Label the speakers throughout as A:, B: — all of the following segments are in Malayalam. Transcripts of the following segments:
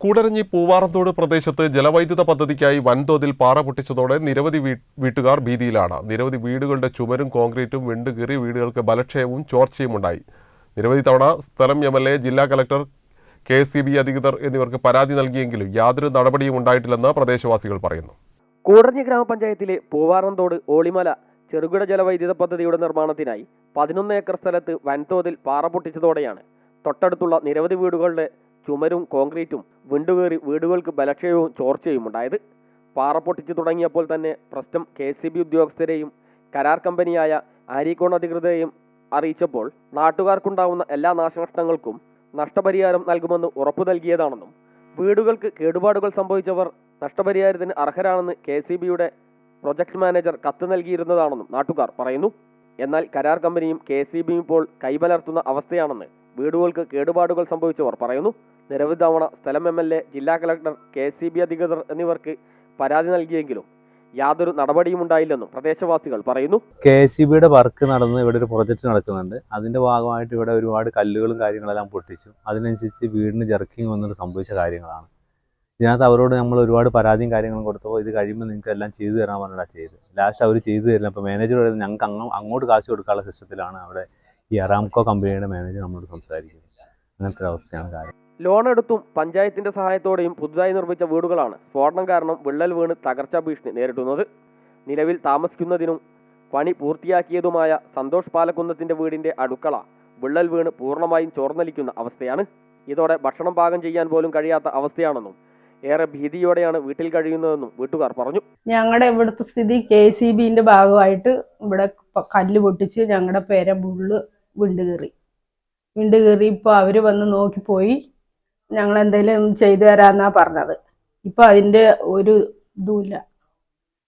A: കൂടരഞ്ഞി പൂവാറന്തോട് പ്രദേശത്ത് ജലവൈദ്യുത പദ്ധതിക്കായി വൻതോതിൽ പാറ പൊട്ടിച്ചതോടെ നിരവധി വീട്ടുകാർ ഭീതിയിലാണ്. നിരവധി വീടുകളുടെ ചുമരും കോൺക്രീറ്റും വെണ്ടുകീറി വീടുകൾക്ക് ബലക്ഷയവും ചോർച്ചയും ഉണ്ടായി. നിരവധി തവണ സ്ഥലം എം എൽ എ ജില്ലാ കലക്ടർ കെ സി ബി അധികൃതർ എന്നിവർക്ക് പരാതി നൽകിയെങ്കിലും യാതൊരു നടപടിയും ഉണ്ടായിട്ടില്ലെന്ന് പ്രദേശവാസികൾ പറയുന്നു.
B: കൂടരഞ്ഞി ഗ്രാമപഞ്ചായത്തിലെ പൂവാറന്തോട് ഓളിമല ചെറുകിട ജലവൈദ്യുത പദ്ധതിയുടെ നിർമ്മാണത്തിനായി പതിനൊന്ന് ഏക്കർ സ്ഥലത്ത് വൻതോതിൽ പാറ പൊട്ടിച്ചതോടെയാണ് തൊട്ടടുത്തുള്ള നിരവധി വീടുകളുടെ ചുമരും കോൺക്രീറ്റും വിണ്ടുകേറി വീടുകൾക്ക് ബലക്ഷയവും ചോർച്ചയും ഉണ്ടായത്. പാറ പൊട്ടിച്ചു തുടങ്ങിയപ്പോൾ തന്നെ പ്രശ്നം കെ സി ബി ഉദ്യോഗസ്ഥരെയും കരാർ കമ്പനിയായ ആരിക്കോൺ അധികൃതരെയും അറിയിച്ചപ്പോൾ നാട്ടുകാർക്കുണ്ടാവുന്ന എല്ലാ നാശനഷ്ടങ്ങൾക്കും നഷ്ടപരിഹാരം നൽകുമെന്ന് ഉറപ്പു നൽകിയതാണെന്നും വീടുകൾക്ക് കേടുപാടുകൾ സംഭവിച്ചവർ നഷ്ടപരിഹാരത്തിന് അർഹരാണെന്ന് കെ സി ബിയുടെ പ്രൊജക്ട് മാനേജർ കത്ത് നൽകിയിരുന്നതാണെന്നും നാട്ടുകാർ പറയുന്നു. എന്നാൽ കരാർ കമ്പനിയും കെ സി ബിയും ഇപ്പോൾ കൈമലർത്തുന്ന അവസ്ഥയാണെന്ന് വീടുകൾക്ക് കേടുപാടുകൾ സംഭവിച്ചവർ പറയുന്നു. നിരവധി തവണ സ്ഥലം എം എൽ എ ജില്ലാ കളക്ടർ കെ സി ബി അധികൃതർ എന്നിവർക്ക് പരാതി നൽകിയെങ്കിലും യാതൊരു നടപടിയും ഉണ്ടായില്ലെന്നും പ്രദേശവാസികൾ പറയുന്നു.
C: കെ എസ് സി ബിയുടെ വർക്ക് നടന്ന് ഇവിടെ ഒരു പ്രൊജക്റ്റ് നടക്കുന്നുണ്ട്. അതിന്റെ ഭാഗമായിട്ട് ഇവിടെ ഒരുപാട് കല്ലുകളും കാര്യങ്ങളെല്ലാം പൊട്ടിച്ചു. അതിനനുസരിച്ച് വീടിന് ജർക്കിങ് വന്നിട്ട് സംഭവിച്ച കാര്യങ്ങളാണ്. ഇതിനകത്ത് അവരോട് നമ്മൾ ഒരുപാട് പരാതിയും കാര്യങ്ങളും കൊടുത്തപ്പോൾ ഇത് കഴിയുമ്പോൾ നിങ്ങൾക്ക് എല്ലാം ചെയ്തു തരാൻ പറഞ്ഞിട്ടാണ് ചെയ്ത് ലാസ്റ്റ് അവർ ചെയ്തു തരില്ല അപ്പോൾ മാനേജർ പറയുന്നത് ഞങ്ങൾക്ക് അങ്ങോട്ട് കാശ് കൊടുക്കാനുള്ള സിസ്റ്റത്തിലാണ് അവിടെ ഈ അറാംകോ കമ്പനിയുടെ മാനേജർ നമ്മളോട് സംസാരിക്കുന്നത് അങ്ങനത്തെ ഒരു അവസ്ഥയാണ് കാര്യം.
B: ലോൺ എടുത്തും പഞ്ചായത്തിന്റെ സഹായത്തോടെയും പുതുതായി നിർമ്മിച്ച വീടുകളാണ് സ്ഫോടനം കാരണം വിള്ളൽ വീണ് തകർച്ചാ ഭീഷണി നേരിടുന്നത്. നിലവിൽ താമസിക്കുന്നതിനും പണി പൂർത്തിയാക്കിയതുമായ സന്തോഷ് പാലക്കുന്നത്തിന്റെ വീടിന്റെ അടുക്കള വിള്ളൽ വീണ് പൂർണമായും ചോർന്നലിക്കുന്ന അവസ്ഥയാണ്. ഇതോടെ ഭക്ഷണം പാകം ചെയ്യാൻ പോലും കഴിയാത്ത അവസ്ഥയാണെന്നും ഏറെ ഭീതിയോടെയാണ് വീട്ടിൽ കഴിയുന്നതെന്നും വീട്ടുകാർ പറഞ്ഞു.
D: ഞങ്ങളുടെ ഇവിടുത്തെ സ്ഥിതി കെ സി ബിന്റെ ഭാഗമായിട്ട് ഇവിടെ കല്ല് പൊട്ടിച്ച് ഞങ്ങളുടെ പേരെ ബുള്ള് വിണ്ട് കയറി. വിണ്ട് കയറി ഇപ്പോൾ അവർ വന്ന് നോക്കിപ്പോയി ഞങ്ങൾ എന്തെങ്കിലും ചെയ്തു തരാമെന്നാണ് പറഞ്ഞത്. ഇപ്പം അതിന്റെ ഒരു ഇതുമില്ല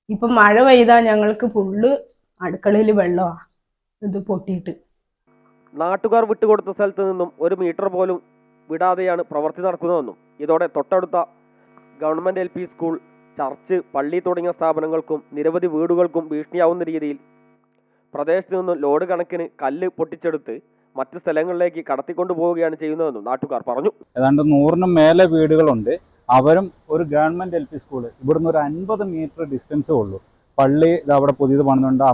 D: ഇപ്പം മഴ പെയ്താൽ ഞങ്ങൾക്ക് ഫുള്ള് അടുക്കളയിൽ വെള്ളമാണ് ഇത് പൊട്ടിയിട്ട്.
B: നാട്ടുകാർ വിട്ടുകൊടുത്ത സ്ഥലത്ത് നിന്നും ഒരു മീറ്റർ പോലും വിടാതെയാണ് പ്രവൃത്തി നടക്കുന്നതെന്നും ഇതോടെ തൊട്ടടുത്ത ഗവൺമെന്റ് എൽ സ്കൂൾ ചർച്ച് പള്ളി തുടങ്ങിയ സ്ഥാപനങ്ങൾക്കും നിരവധി വീടുകൾക്കും ഭീഷണിയാവുന്ന രീതിയിൽ പ്രദേശത്ത് നിന്നും ലോഡ് കണക്കിന് കല്ല് പൊട്ടിച്ചെടുത്ത് മറ്റ് സ്ഥലങ്ങളിലേക്ക് കടത്തിക്കൊണ്ടു പോവുകയാണ് ചെയ്യുന്നതെന്നും നാട്ടുകാർ പറഞ്ഞു.
E: ഏതാണ്ട് നൂറിനും മേലെ വീടുകളുണ്ട്. അവരും ഒരു ഗവൺമെന്റ് എൽ പി സ്കൂൾ. ഇവിടുന്ന് ഒരു അൻപത് മീറ്റർ ഡിസ്റ്റൻസേ ഉള്ളൂ. പള്ളി അവിടെ പുതിയത് പണിതുണ്ട്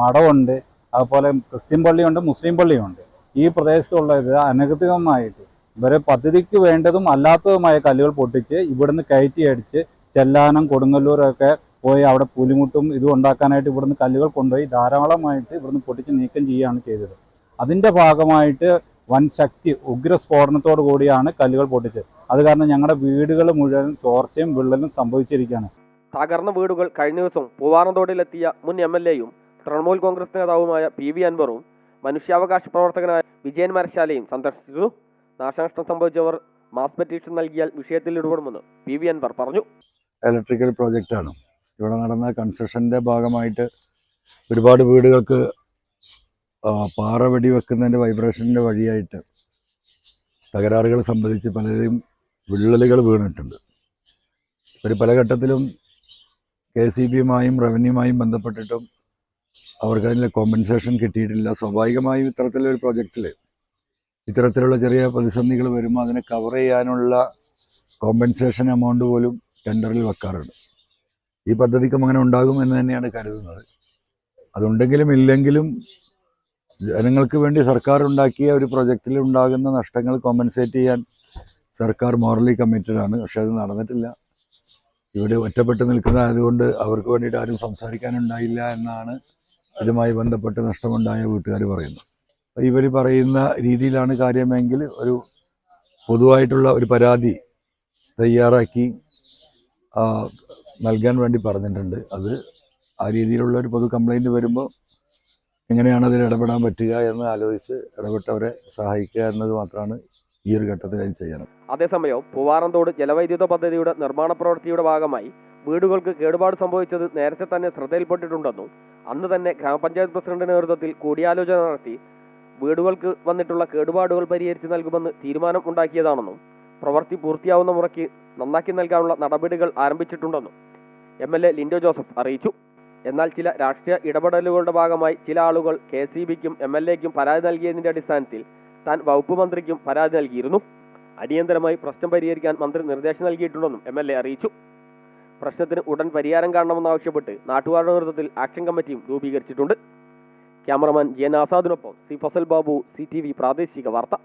E: മഠമുണ്ട്. അതുപോലെ ക്രിസ്ത്യൻ പള്ളിയുണ്ട് മുസ്ലിം പള്ളിയുണ്ട്. ഈ പ്രദേശത്തുള്ള ഇത് അനധികമായിട്ട് ഇവരെ പദ്ധതിക്ക് വേണ്ടതും അല്ലാത്തതുമായ കല്ലുകൾ പൊട്ടിച്ച് ഇവിടുന്ന് കയറ്റി അടിച്ച് ചെല്ലാനം കൊടുങ്ങല്ലൂരൊക്കെ പോയി അവിടെ പുലിമുട്ടും ഇതും ഉണ്ടാക്കാനായിട്ട് ഇവിടുന്ന് കല്ലുകൾ കൊണ്ടുപോയി ധാരാളമായിട്ട് ഇവിടുന്ന് പൊട്ടിച്ച് നീക്കം ചെയ്യുകയാണ് ചെയ്തത്. അതിന്റെ ഭാഗമായിട്ട് വൻ ശക്തി ഉഗ്ര സ്ഫോടനത്തോടു കൂടിയാണ് കല്ലുകൾ പൊട്ടിച്ചത്. അത് കാരണം ഞങ്ങളുടെ വീടുകൾ മുഴുവൻ ചോർച്ചയും വിള്ളലും സംഭവിച്ചിരിക്കുകയാണ്.
B: തകർന്ന വീടുകൾ കഴിഞ്ഞ ദിവസം പൂവാറന്തോടിലെത്തിയ മുൻ എം എൽ എയും തൃണമൂൽ കോൺഗ്രസ് നേതാവുമായ പി വി അൻവറും മനുഷ്യാവകാശ പ്രവർത്തകനായ വിജയൻ മരശാലയും സന്ദർശിച്ചു. നാശനഷ്ടം സംഭവിച്ചവർ മാസ് പെറ്റീഷൻ നൽകിയാൽ വിഷയത്തിൽ ഇടപെടുമെന്ന് പി വി അൻവർ പറഞ്ഞു.
F: ഇലക്ട്രിക്കൽ പ്രോജക്റ്റാണ് ഇവിടെ നടന്ന കൺസ്ട്രക്ഷന്റെ ഭാഗമായിട്ട് ഒരുപാട് വീടുകൾക്ക് പാറ വെടി വെക്കുന്നതിന്റെ വൈബ്രേഷന്റെ വഴിയായിട്ട് തകരാറുകൾ സംബന്ധിച്ച് പലരെയും വിള്ളലുകൾ വീണിട്ടുണ്ട്. ഒരു പല ഘട്ടത്തിലും കെ സി ബിയുമായും റവന്യൂമായും ബന്ധപ്പെട്ടിട്ടും അവർക്ക് അതിന്റെ കോമ്പൻസേഷൻ കിട്ടിയിട്ടില്ല. സ്വാഭാവികമായും ഇത്തരത്തിലൊരു പ്രോജക്റ്റിൽ ഇത്തരത്തിലുള്ള ചെറിയ പ്രതിസന്ധികൾ വരുമ്പോൾ അതിനെ കവർ ചെയ്യാനുള്ള കോമ്പൻസേഷൻ എമൗണ്ട് പോലും ടെൻഡറിൽ വെക്കാറുണ്ട്. ഈ പദ്ധതിക്കും അങ്ങനെ ഉണ്ടാകും എന്ന് തന്നെയാണ് കരുതുന്നത്. അതുണ്ടെങ്കിലും ഇല്ലെങ്കിലും ജനങ്ങൾക്ക് വേണ്ടി സർക്കാർ ഉണ്ടാക്കിയ ഒരു പ്രൊജക്റ്റിൽ ഉണ്ടാകുന്ന നഷ്ടങ്ങൾ കോമ്പൻസേറ്റ് ചെയ്യാൻ സർക്കാർ മോറലി കമ്മിറ്റഡ് ആണ്. പക്ഷെ അത് നടന്നിട്ടില്ല. ഇവിടെ ഒറ്റപ്പെട്ട് നിൽക്കുന്നതായതുകൊണ്ട് അവർക്ക് വേണ്ടിയിട്ട് ആരും സംസാരിക്കാനുണ്ടായില്ല എന്നാണ് ഇതുമായി ബന്ധപ്പെട്ട് നഷ്ടമുണ്ടായ വീട്ടുകാർ പറയുന്നത്. ഇവർ പറയുന്ന രീതിയിലാണ് കാര്യമെങ്കിൽ ഒരു പൊതുവായിട്ടുള്ള ഒരു പരാതി തയ്യാറാക്കി നൽകാൻ വേണ്ടി പറഞ്ഞിട്ടുണ്ട്. അത് ആ രീതിയിലുള്ള ഒരു പൊതു കംപ്ലൈന്റ് വരുമ്പോൾ എങ്ങനെയാണ് അതിൽ ഇടപെടാൻ പറ്റുക എന്ന് ആലോചിച്ച് ഇടപെട്ടവരെ സഹായിക്കുക എന്നത് മാത്രമാണ് ഈ ഒരു ഘട്ടത്തിൽ അതിൽ ചെയ്യണം.
B: അതേസമയം പൂവാറന്തോട് ജലവൈദ്യുത പദ്ധതിയുടെ നിർമ്മാണ പ്രവൃത്തിയുടെ ഭാഗമായി വീടുകൾക്ക് കേടുപാട് സംഭവിച്ചത് നേരത്തെ തന്നെ ശ്രദ്ധയിൽപ്പെട്ടിട്ടുണ്ടെന്നും അന്ന് തന്നെ ഗ്രാമപഞ്ചായത്ത് പ്രസിഡന്റിന്റെ നേതൃത്വത്തിൽ കൂടിയാലോചന നടത്തി വീടുകൾക്ക് വന്നിട്ടുള്ള കേടുപാടുകൾ പരിഹരിച്ച് നൽകുമെന്ന് തീരുമാനം ഉണ്ടാക്കിയതാണെന്നും പ്രവൃത്തി പൂർത്തിയാവുന്ന മുറയ്ക്ക് നന്നാക്കി നൽകാനുള്ള നടപടികൾ ആരംഭിച്ചിട്ടുണ്ടെന്നും M L A Lindo Joseph അറിയിച്ചു. എന്നാൽ ചില രാഷ്ട്രീയ ഇടപെടലുകളുടെ ഭാഗമായി ചില ആളുകൾ കെ സി ബിക്കും എം എൽ എക്കും പരാതി നൽകിയതിന്റെ അടിസ്ഥാനത്തിൽ താൻ വകുപ്പ് മന്ത്രിക്കും പരാതി നൽകിയിരുന്നു. അടിയന്തരമായി പ്രശ്നം പരിഹരിക്കാൻ മന്ത്രി നിർദ്ദേശം നൽകിയിട്ടുണ്ടെന്നും എം എൽ എ അറിയിച്ചു. പ്രശ്നത്തിന് ഉടൻ പരിഹാരം കാണണമെന്നാവശ്യപ്പെട്ട് നാട്ടുകാരുടെ നേതൃത്വത്തിൽ ആക്ഷൻ കമ്മിറ്റിയും രൂപീകരിച്ചിട്ടുണ്ട്. Cameraman G ആസാദിനൊപ്പം C Fazal Babu C T V പ്രാദേശിക വാർത്ത.